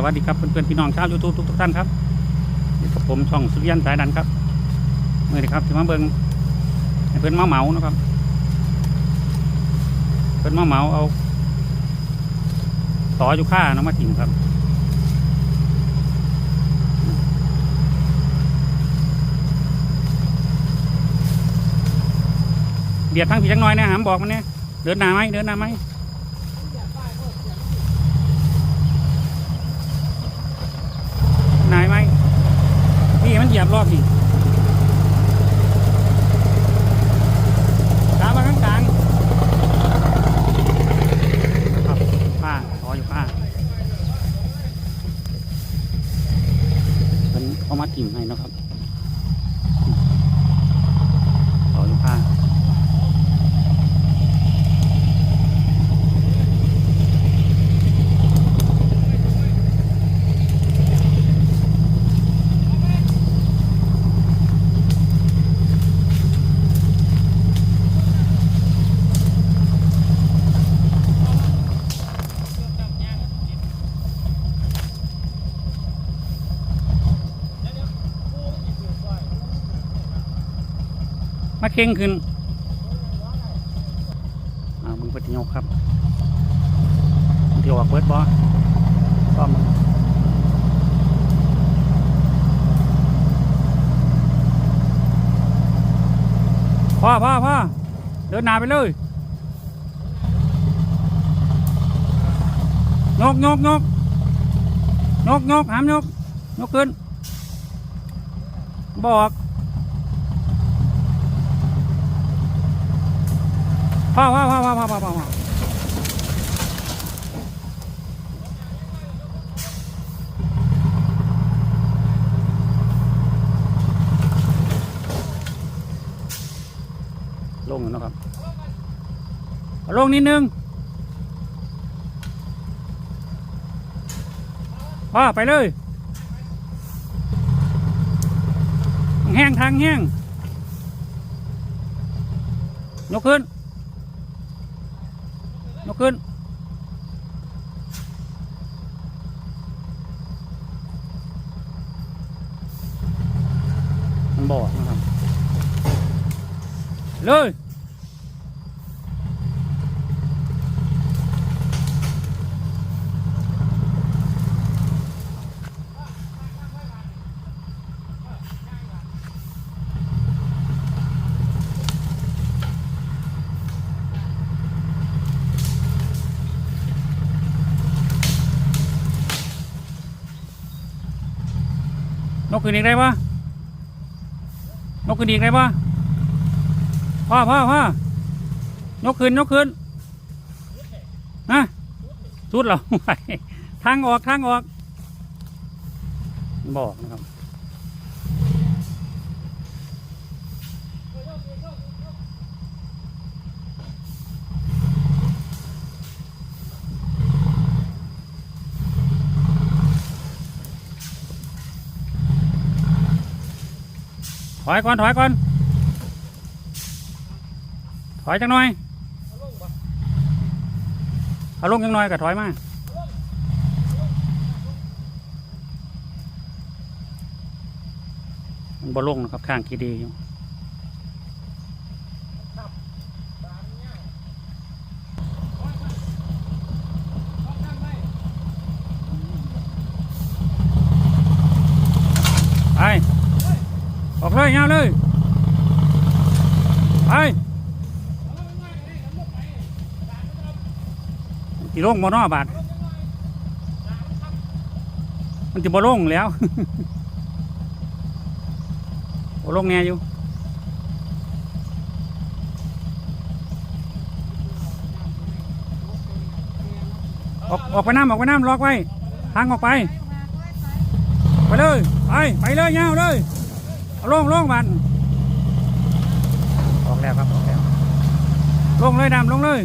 สวัสดีครับเพื่อนๆพี่น้องชาวยูทูบทุกๆท่านครับอยู่กับผมช่องสุริยันสายดันครับเมื่อนี้ครับที่มาเบิงเพื่อนมาเหมานะครับ เพื่อนมาเหมาเอาต่ออยู่ค่านะมาถิ่มครับเบียดทั้งพี่จังน้อยนะหามบอกมันเนี่ยเดินหน้าไหมเดินหน้าไหม นายไหมนี่มันเหยียบ รอบนี่ตามมาข้างกลางครับผ้าขออยู่ผ้าเป็นเอามาถิ่มให้นะครับ ข่งขึ้นอ่ามึงปฏิโยกครับมึงเที่ยวออกเปิดบ่ก็มึงพ่อพ่อพ่อเดินหน้าไปเลยยกยกยกยกยกหามยกยกขึ้นบอก พ่อพ่อพ่อพ่อพ่อพ่อพ่อลงแล้วนะครับลงนิดนึงพ่อไปเลย แห้งทางแห้งยกขึ้น ยกขึ้น มันบอกนะครับเลย กขึ้นอีกได้ปะนกขึ้นอีกได้ปะพ่อพ่อพ่อนกขึ้นนกขึ้นฮะสุดเหรอทางออกทางออกบอกนะครับ อยก่อนถอยก่อนถอยจังหน่อยเอาลงจังหน่อยก็ถอยมามันบ่ลงนะครับข้างกีดีอยู่ไป ออก เลยยาวเลยไปที่ลงบนนอบาทมันจะบ่ลงแล้วบ่ลงแน่อยู่ออกออกไปน้ำออกไปน้ำล็อกไว้ทางออกไป ไปเลย ไป ไปเลยยาวเลย ลงลงบันออกแล้วครับออกแล้วลงเลยดำลงเลย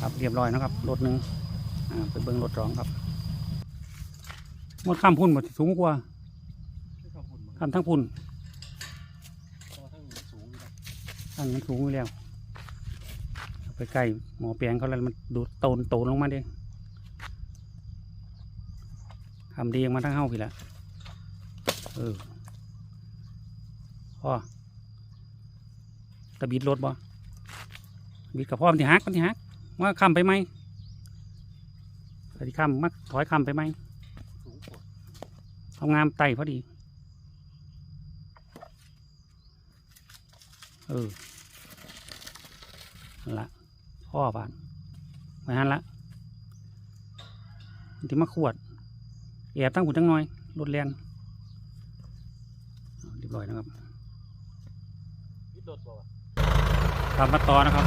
ครับเรียบร้อยนะครับรถหนึ่งอ่าไปเบิ้งรถสองครับหมดข้ามพุ่นหมดสูงกว่าข้ามทั้งพุ่นทั้งมันสูงอยู่แล้วเอาไปใกล้หมอแปลงเขาแล้วมันดูดโตนโตนลงมาเด้ำดีมาทั้งเฮ้าพี่ละเออ พ่อตะบิดรถบ่บิดกับพ่อมันที่ฮักมันที่ฮักว่าคำไปไหมปฏิคำมักถอยคำไปไหมสูงาเอางามไตพอดี เออละพ่อบานไว้หันละมันที่มาขวดแอบตั้งหุ่นจังน่อยรถแลนเอาเรียบร้อยนะครับ ดโดดบ่วะทำมาต่อนะครับ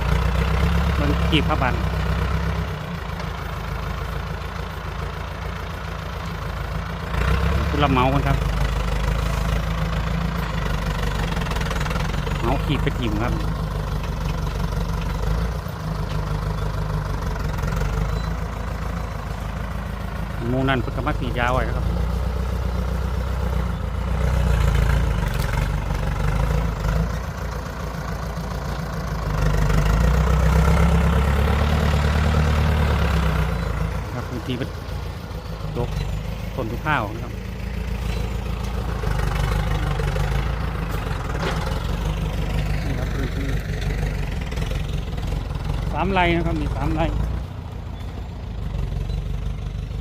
เบิ่งกีบผ้าบันคุณรับเมาคนครับเมาขีดไปทีมครับมูนั่นเพิ่นก็มาสีดยาวไว้นะครับ ครับบาง ทีมันยกต้นทุกข้าวนะครับนี่ครับพื้นที่สามไร่นะครับมีสามไร่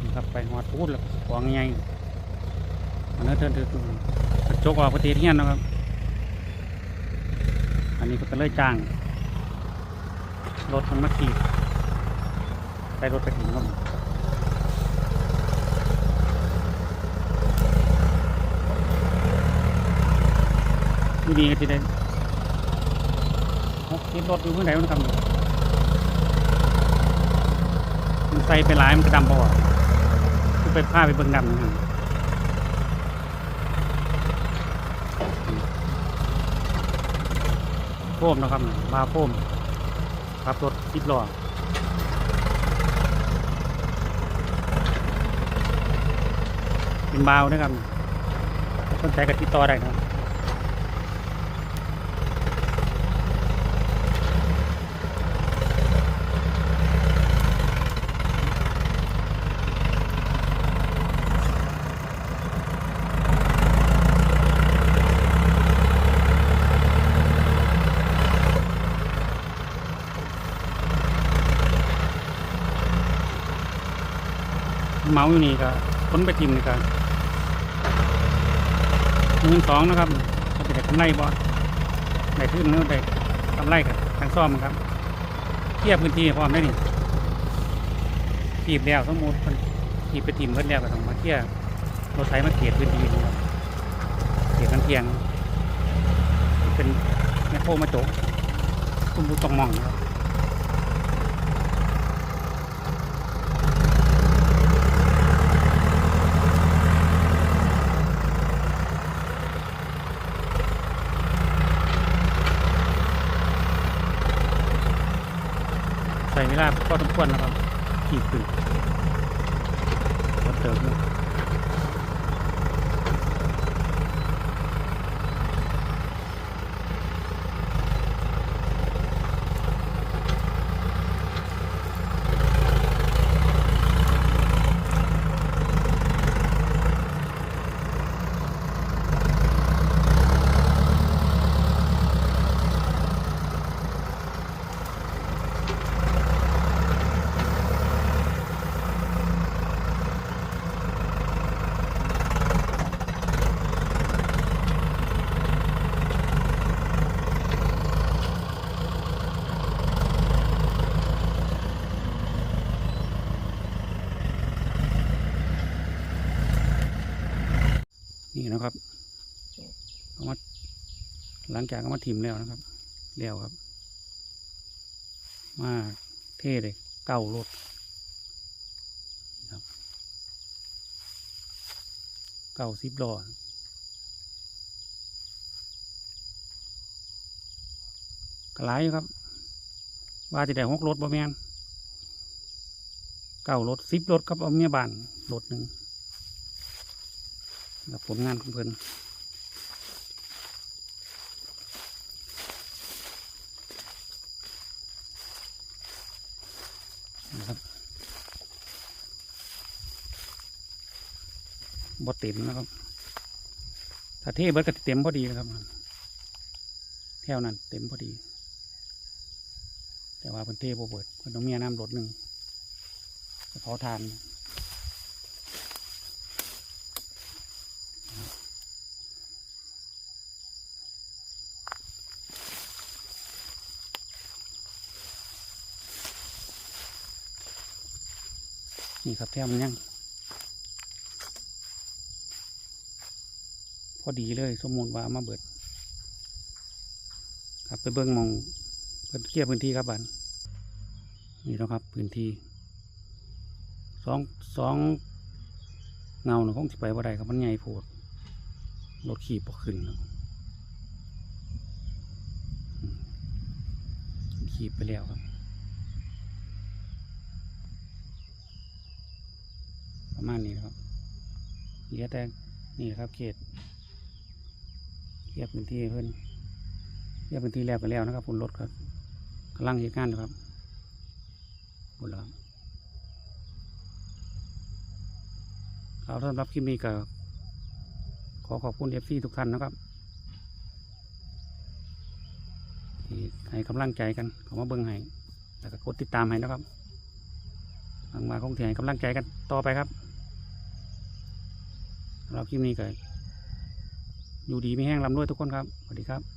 นี่ครับไปหอดพูดแล้วของใหญ่อันนั้นเดินกระจกออกประเทศเฮียนนะครับ อันนี้ก็เลยจ้าง รถมันมาขี่ไปรถไปถึงครับ ที่นี่ก็จะได้หกเจ็ดรถอยู่เมื่อไหร่มันทำมันใส่ไปหลายมันกระดำเปล่อไปผ้าไปเบิ่งดำนะครับโฟมนะครับมาโฟมขับรถสิบล้อเป็นเบาวนะครับสนใจกับติดต่อได้นะ เมาอยู่นี่ก็คนไปทิมนี่ก็หมื่นสองนะครับก็จะได้กำไรบ่ได้ขึ้นเนื้อได้กำไรกับทางซ่อมครับเทียบพื้นที่พร้อมได้นี่ทีบแล้วสมมติมันทีบไปทิมเพิ่นแล้วก็ต้องมาเทียบรถไถมาเกียดพื้นที่นี่ครับเกียดกันเทียง เป็นแม่โคมาโจกคุณผู้ต้องมองนะครับ ใส่เวลาพอสมควรนะครับขี่ขึ้นรถเติมนะ หลังจากเอามาทิมแล้วนะครับแล้วครับ มาเท่เลยเก้ารถครับเก้าสิบล้อก็หลายอยู่ครับ ว่าจะได้หกรถบ่แมนเก้ารถสิบรถครับเอาเมียบานรถหนึ่งกับผลงานของเพิ่นนะครั บบ่เต็มนะครับ ถ้าเทเบิดก็เต็มพอดีนะครับแถวนั้นเต็มพอดี แต่ว่าเพิ่นเทบ่เบิดเพิ่นต้องมีน้ำรถหนึ่งจะเผาทานนี่ครับแถวมันยัง พอดีเลย สมมูลว่ามาเบิด ครับไปเบิ้งมองเพิ่นเคลียร์พื้นที่ครับบันนี่นะครับพื้นที่สองสองเงาเนาะคงสิไปว่าใดครับมันใหญ่โพดรถขี่ปกขึ้นขี่ไปแล้วครับ ประมาณนี้ครับเหลือแต่นี่ครับเขต เคลียร์พื้นที่เพิ่นเคลียร์พื้นที่แล้วก็แล้วนะครับฝุ่นรถครับกำลังเหตุการณ์นะครับฝุ่นแล้วครับเอาสำหรับคลิปนี้ก็ขอขอบคุณเอฟซีทุกท่านนะครับที่ให้กำลังใจกันขามาเบิ้งให้แล้วก็กดติดตามให้นะครับทางมาคงที่ให้กำลังใจกันต่อไปครับสำหรับคลิปนี้ก็ อยู่ดีไม่แห้งลำด้วยทุกคนครับ สวัสดีครับ